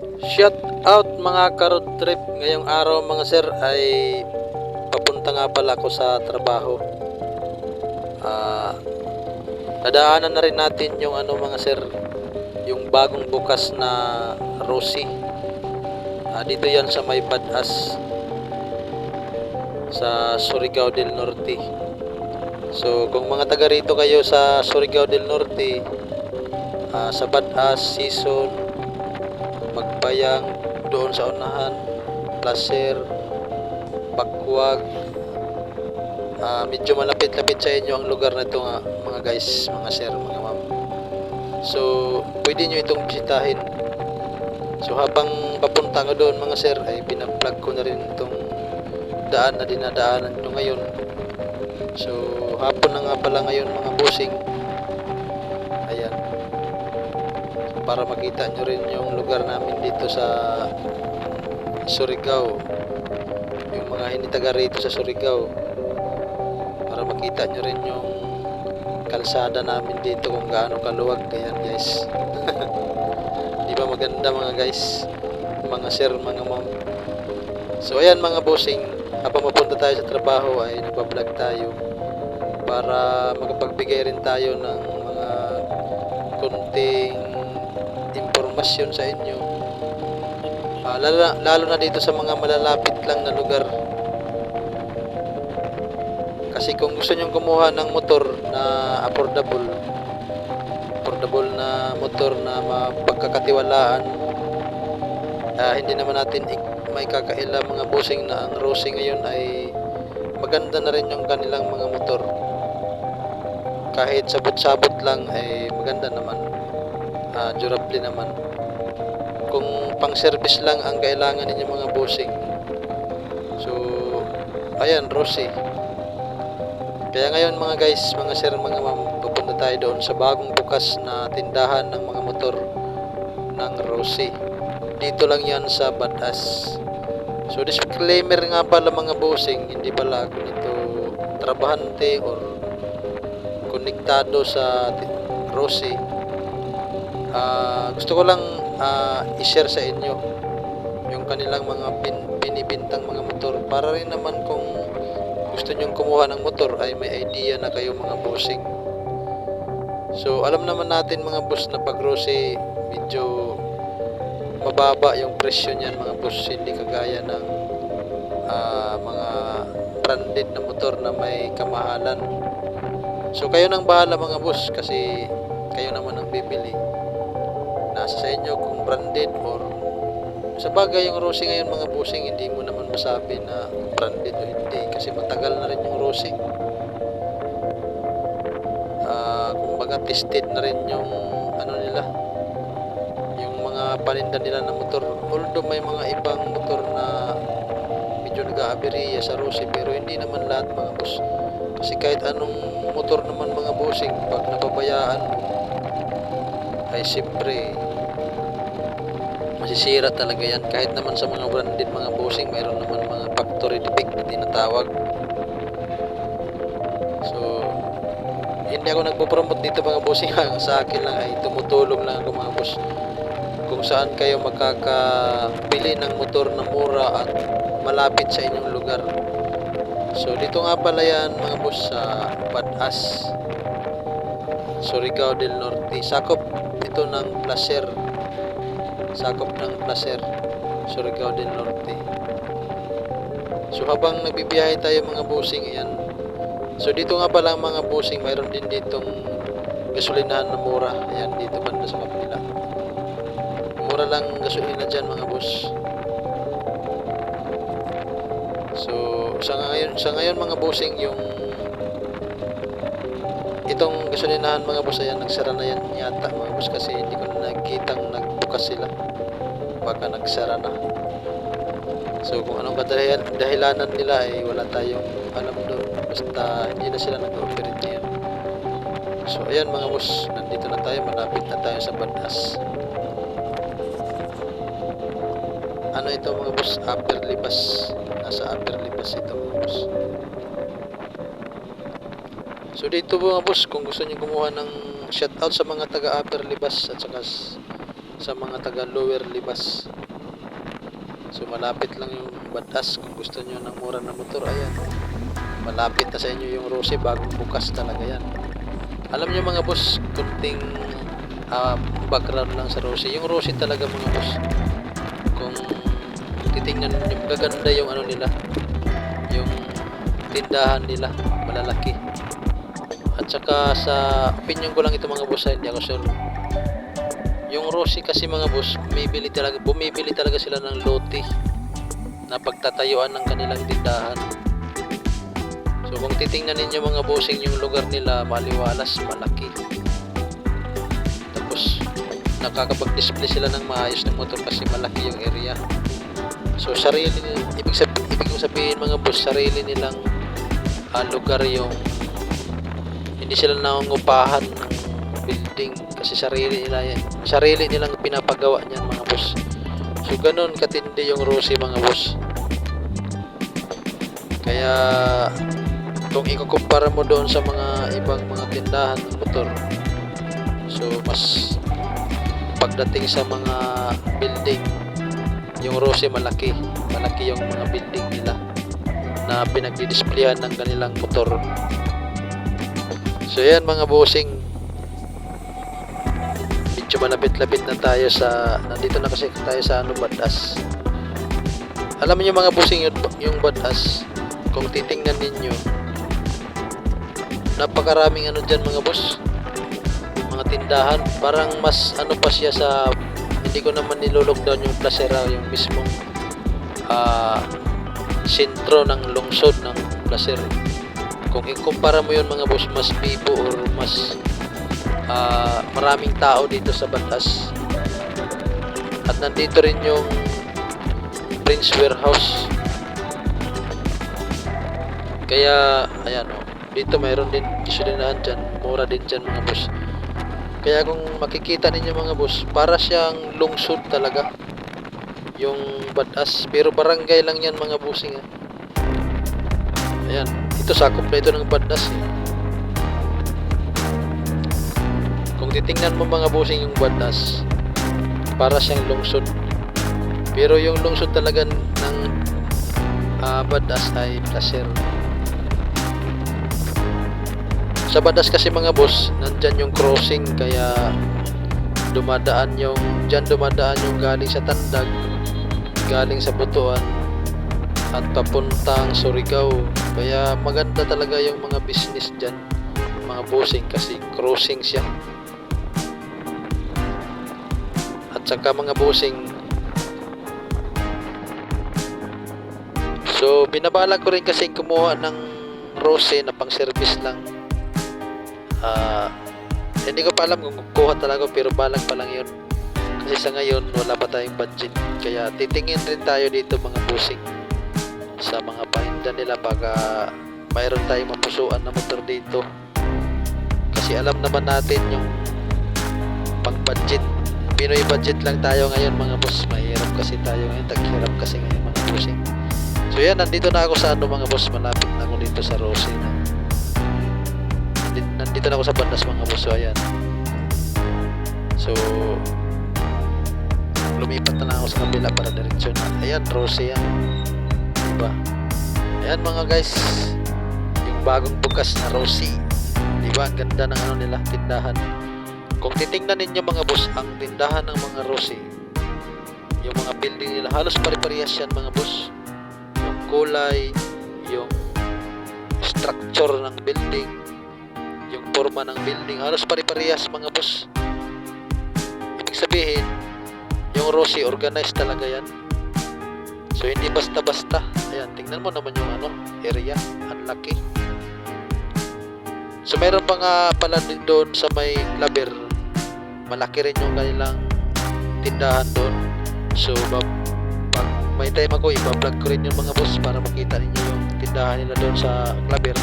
Shout out mga ka-road trip ngayong araw mga sir ay papunta nga pala ako sa trabaho. Ah, nadaanan na rin natin yung ano mga sir, yung bagong bukas na Rossi. Ah, dito yan sa may Badas sa Surigao del Norte. So kung mga taga rito kayo sa Surigao del Norte, ah, sa Badas season magbayang doon sa unahan placer bakwag. Ah, medyo malapit-lapit sa inyo ang lugar na ito nga, mga guys mga sir mga ma'am. So pwede nyo itong bisitahin. So habang papunta ko doon mga sir ay pinaplug ko na rin itong daan na dinadaanan nyo ngayon. So hapon na nga pala ngayon mga busing para makita nyo rin yung lugar namin dito sa Surigao. Yung mga hindi taga rito sa Surigao. Para makita nyo rin yung kalsada namin dito kung gaano kaluwag. Ayan guys. Di ba maganda mga guys? Mga sir mga ma'am. So ayan mga bossing. Habang mapunta tayo sa trabaho ay nagpa-vlog tayo para makapagbigay rin tayo ng mga kunting impormasyon sa inyo. Ah, lalo, lalo na dito sa mga malalapit lang na lugar. Kasi kung gusto nyong kumuha ng motor na affordable affordable na motor na mapagkakatiwalaan ah, hindi naman natin may kakaila mga bossing na ang Rossi ngayon ay maganda na rin yung kanilang mga motor. Kahit sabot-sabot lang ay maganda naman ah, durable naman. Kung pang service lang ang kailangan ninyo mga bossing. So ayan Rossi kaya ngayon mga guys mga sir mga ma'am pupunta tayo doon sa bagong bukas na tindahan ng mga motor ng Rossi dito lang yan sa Batas. So disclaimer nga pala mga bossing hindi pala ako nito trabahante or konektado sa ti- Ah, gusto ko lang ah, i-share sa inyo yung kanilang mga bin, binibintang mga motor. Para rin naman kung gusto nyong kumuha ng motor ay may idea na kayo mga bossing. So alam naman natin mga boss na pag Rossi medyo mababa yung presyo niyan mga boss. Hindi kagaya ng ah, mga branded na motor na may kamahalan. So kayo nang bahala mga boss kasi kayo naman ang bibili inyo kung branded or sa bagay yung Rossi ngayon mga busing hindi mo naman masabi na branded o hindi kasi matagal na rin yung Rossi ah kumbaga tested na rin yung ano nila yung mga paninda nila na motor. Although may mga ibang motor na medyo nag-aaberya sa Rossi pero hindi naman lahat mga boss. Kasi kahit anong motor naman mga bossing pag nababayaan ay siyempre masisira talaga yan. Kahit naman sa mga branded mga bossing mayroon naman mga factory defect na tinatawag. So hindi ako nagpo-promote dito mga bossing. Sa akin lang ay tumutulong lang ako mga boss. Kung saan kayo makakabili ng motor na mura at malapit sa inyong lugar. So dito nga pala yan mga boss sa Badas Surigao del Norte. Sakop ito ng Placer sakop ng Placer Surigao del Norte. So habang nagbibiyahe tayo mga busing yan so dito nga pala mga busing mayroon din ditong gasolinahan na mura. Ayan dito banda sa kapila mura lang gasolina dyan mga boss. So sa ngayon sa ngayon mga busing yung itong gasolinahan mga boss ayan nagsara na yan yata mga boss kasi hindi ko na nakikitang nagbukas sila. Baka nagsara na. So kung anong kadahilan dahilanan nila ay wala tayong alam doon. Basta hindi na sila nag-operate ngayon. So ayan mga boss. Nandito na tayo. Malapit na tayo sa Batas ano ito mga boss? Upper libas. Nasa upper libas ito mga boss. So dito mga boss, kung gusto niyo kumuha ng shoutout sa mga taga Upper Libas at saka sa mga taga lower libas. So malapit lang yung batas. Kung gusto nyo ng mura na motor ayan. Malapit na sa inyo yung Rose bagong bukas talaga yan. Alam nyo mga boss kunting ah, background lang sa Rose yung Rose talaga mga boss kung titingnan nyo gaganda yung ano nila yung tindahan nila malalaki. At saka sa opinion ko lang ito mga boss ah, hindi ako sure yung Rossi kasi mga boss bumibili talaga bumibili talaga sila ng lote na pagtatayuan ng kanilang tindahan. So kung titingnan ninyo mga bossing yung lugar nila maliwalas malaki. Tapos nakakapag-display sila ng maayos ng motor kasi malaki yung area. So sarili ibig sabihin, ibig sabihin mga boss sarili nilang ah, lugar yung hindi sila nangungupahan ng building kasi sarili nila yan. Sarili nilang pinapagawa niyan mga boss. So ganun katindi yung Rossi mga boss. Kaya kung ikukumpara mo doon sa mga ibang mga tindahan ng motor so mas pagdating sa mga building yung Rossi malaki malaki yung mga building nila na pinagdidisplayan ng kanilang motor So yan mga bossing. Medyo malapit-lapit na tayo sa nandito na kasi tayo sa ano batas. Alam niyo mga bossing yung, yung batas kung titingnan ninyo napakaraming ano diyan mga boss. Mga tindahan parang mas ano pa siya sa hindi ko naman nilolockdown yung Placera yung mismong ah sentro ng lungsod ng Placera kung ikumpara mo yun mga boss mas bibo or mas ah, maraming tao dito sa batas at nandito rin yung Prince Warehouse. Kaya ayan o dito mayroon din gasolinahan dyan. Mura din dyan mga boss. Kaya kung makikita ninyo mga boss para siyang lungsod talaga. Yung batas pero barangay lang yan mga bossing ah. ayan ito sakop na ito ng Badas eh. Kung titingnan mo mga bossing yung Badas, para siyang lungsod. Pero yung lungsod talaga ng ah, Badas ay placer. Sa Badas kasi mga boss, nandyan yung crossing kaya dumadaan yung dyan dumadaan yung galing sa Tandag galing sa Butuan at papuntang Surigao. Kaya maganda talaga yung mga business dyan, mga bossing kasi crossing siya. Saka mga bossing, so binabala ko rin kasi kumuha ng Rose na pang service lang. Ah, hindi ko pa alam kung kukuha talaga pero balak pa lang yun. Kasi sa ngayon wala pa tayong budget. Kaya titingin rin tayo dito mga bossing sa mga pahinda nila baka mayroon tayong mapusuan na motor dito kasi alam naman natin yung pang budget Pinoy budget lang tayo ngayon mga boss. Mahirap kasi tayo ngayon. Taghirap kasi ngayon mga bossing so yan nandito na ako sa ano mga boss. Malapit na ako dito sa Rosy na. Nandito, na ako sa bandas mga boss. So ayan. So lumipat na ako sa kabila para diretsyon na. Ayan Rosy yan diba? Ayan mga guys, yung bagong bukas na Rossi. Diba? Ang ganda ng ano nila, tindahan. Kung titingnan ninyo mga boss, ang tindahan ng mga Rossi, yung mga building nila, halos pare-parehas yan mga boss. Yung kulay, yung structure ng building, yung forma ng building, halos pare-parehas mga boss. Ibig sabihin, yung Rossi, organized talaga yan. So hindi basta-basta. Ayan, tingnan mo naman yung ano, area. Ang laki. So meron pa nga pala doon sa may Claver. Malaki rin yung kanilang tindahan doon. So pag may time ako, iba-vlog ko rin yung mga boss para makita ninyo yung tindahan nila doon sa Claver.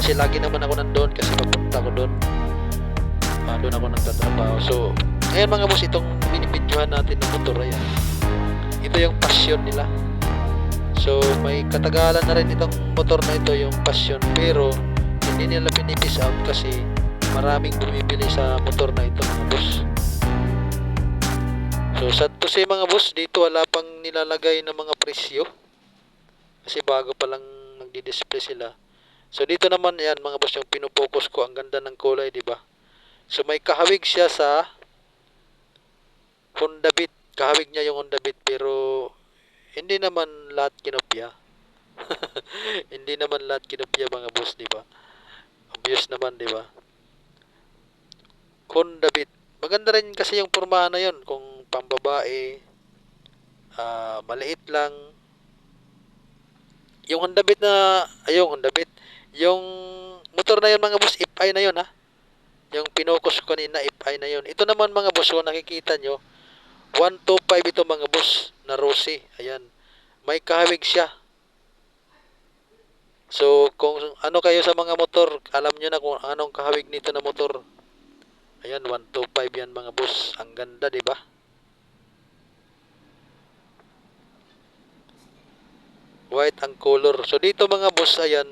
Kasi lagi naman ako nandoon kasi papunta ko doon. Ah, doon ako nagtatrabaho. So, ayan mga boss, itong binibidyohan natin ng motor, ayan ito yung passion nila so may katagalan na rin itong motor na ito yung passion pero hindi nila pinipis out kasi maraming bumibili sa motor na ito mga boss So sa to say mga boss, dito wala pang nilalagay ng mga presyo. Kasi bago pa lang nagdi-display sila. So dito naman yan mga boss yung pinupokus ko. Ang ganda ng kulay, di ba? So may kahawig siya sa Honda Beat. Kahawig niya yung Honda Beat pero hindi naman lahat kinopya. hindi naman lahat kinopya mga boss, di ba? Obvious naman, di ba? Honda Beat. Maganda rin kasi yung pormahan na yun. Kung pambabae, ah, maliit lang. Yung Honda Beat na, ay yung Honda Beat. Yung motor na yun mga boss, if-i na yun ha. Yung pinokus ko kanina, if-i na yun. Ito naman mga boss, kung nakikita nyo, 125 ito mga boss, na Rossi. Ayan. May kahawig siya. So, kung ano kayo sa mga motor, alam nyo na kung anong kahawig nito na motor. Ayan, 125 yan mga boss. Ang ganda, di ba? White ang color. So, dito mga boss, ayan,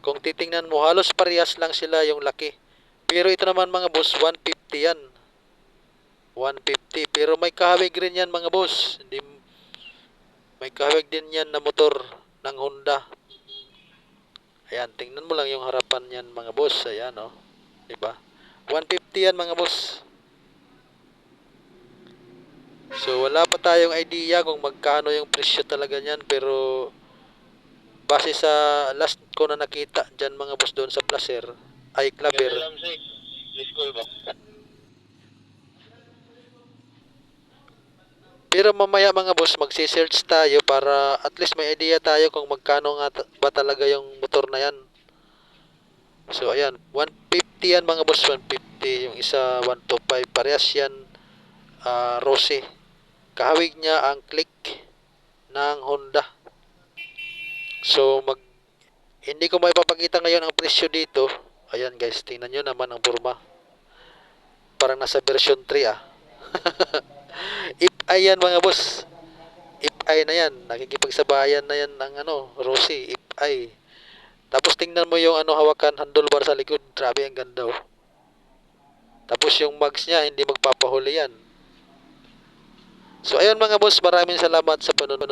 kung titingnan mo, halos parehas lang sila yung laki. Pero ito naman mga boss, 150 yan. 150. Pero may kahawig rin yan mga boss. Hindi, may kahawig din yan na motor ng Honda. Ayan, tingnan mo lang yung harapan yan mga boss. Ayan, oh. Diba? 150 yan mga boss. So, wala pa tayong idea kung magkano yung presyo talaga niyan. Pero, base sa last ko na nakita dyan mga boss doon sa Placer, ay Claver. Pero mamaya mga boss, magsi-search tayo para at least may idea tayo kung magkano nga ba talaga yung motor na yan. So ayan, 150 yan mga boss, 150. Yung isa 125, parehas yan ah, Rossi. Kahawig niya ang click ng Honda. So mag hindi ko maipapakita ngayon ang presyo dito. Ayan guys, tingnan nyo naman ang forma. Parang nasa version 3 ah. If ay yan mga boss. If ay na yan. Nakikipagsabayan na yan ng ano, Rossi. If ay. Tapos tingnan mo yung ano hawakan handlebar sa likod. Grabe ang ganda oh. Tapos yung mags niya hindi magpapahuli yan. So ayun mga boss, maraming salamat sa panonood.